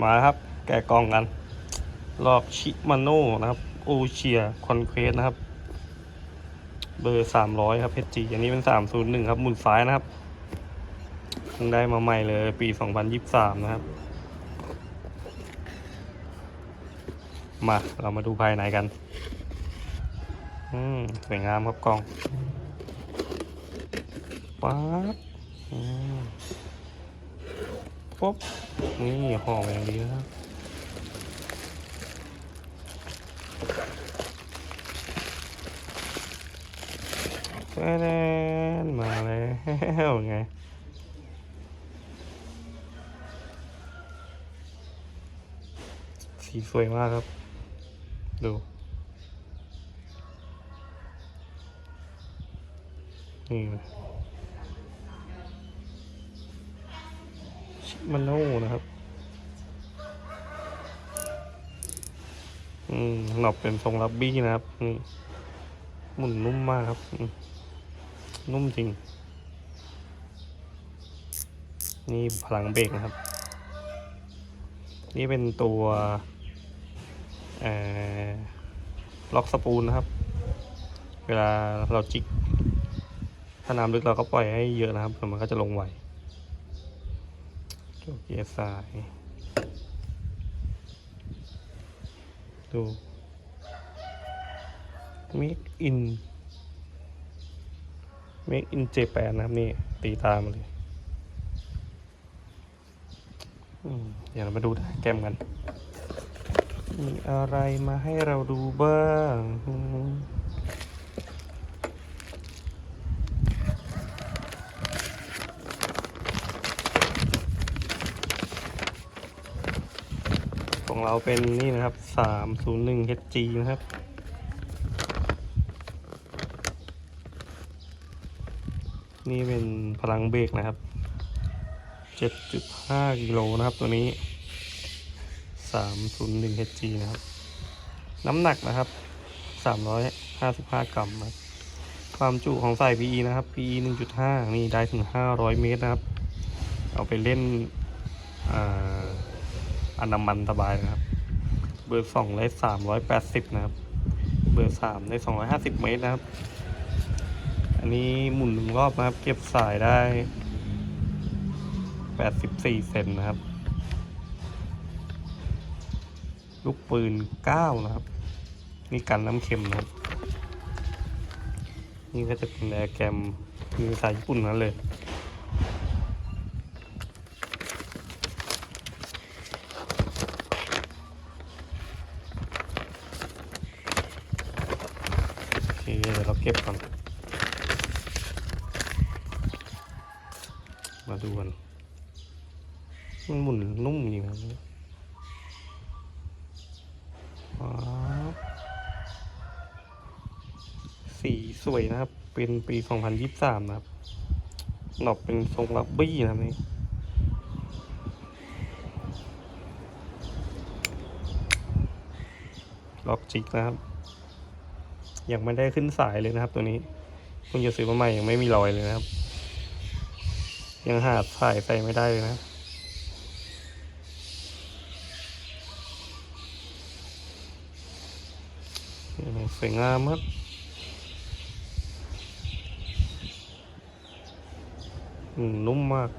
มาครับ แกะกล่องกันลอกชิมาโน่นะครับ โอเชียคอนเควสนะครับ เบอร์สามร้อยครับเพจีอันนี้เป็นสามศูนย์หนึ่งครับ มุนซ้ายนะครับเพิ่งได้มาใหม่เลยปีสองพันยิบสามนะครับ มาเรามาดูภายในกัน อืมสวยงามครับกล่องป๊าบอืม ปุ๊บนี่ห่อมอย่างดีนะครับแฟนมาแล้วไงสีสวยมากครับ ดูนี่นะชิ มาโน่นะครับ อืมหนอบเป็นทรงลับบี้นะครับ นี่หมุนนุ่มมากครับ นุ่มจริง นี่พลังเบรกนะครับ นี่เป็นตัวล็อกสปูลนะครับ เวลาเราจิกถ้าน้ำลึกเราก็ปล่อยให้เยอะนะครับมันก็จะลงไหว ตัวเกียร์สาย ดู make in make in Japan นะครับนี่ ตีตามเลยเดี๋ยวเรามาดูแกมกัน มีอะไรมาให้เราดูบ้าง ของเราเป็นนี่นะครับ 301 HG นะครับ นี่เป็นพลังเบรกนะครับ 7.5 กิโลนะครับตัวนี้ 301 HG นะครับ น้ำหนักนะครับ 355 กรัมนะครับความจุของสาย PE นะครับ PE 1.5 นี่ได้ถึง 500 เมตรนะครับ เอาไปเล่นอ่า อันามันสบายนะครับ เบอร์2ได้380นะครับ เบอร์3ได้250เมตรนะครับ อันนี้หมุนหนึ่งรอบนะครับ เก็บสายได้84เซนนะครับ ลูกปืน9นะครับ นี่กันน้ำเค็มนะครับ นี่ก็จะเป็นแอร์แกรมคือสายญี่ปุ่นนั้นเลย เดี๋ยวเราเก็บก่อน มาดูกันมันหมุนนุ่มจริงครับสีสวยนะครับ เป็นปี 2023 นะครับหนอกเป็นทรงลับบี้นะครับนี่ล็อกจิกนะครับ ยังไม่ได้ขึ้นสายเลยนะครับ ตัวนี้คุณจะซื้อมาใหม่ยังไม่มีรอยเลยนะครับ ยังหาสายใส่ไม่ได้เลยนะสวยงามครับนุ่มมาก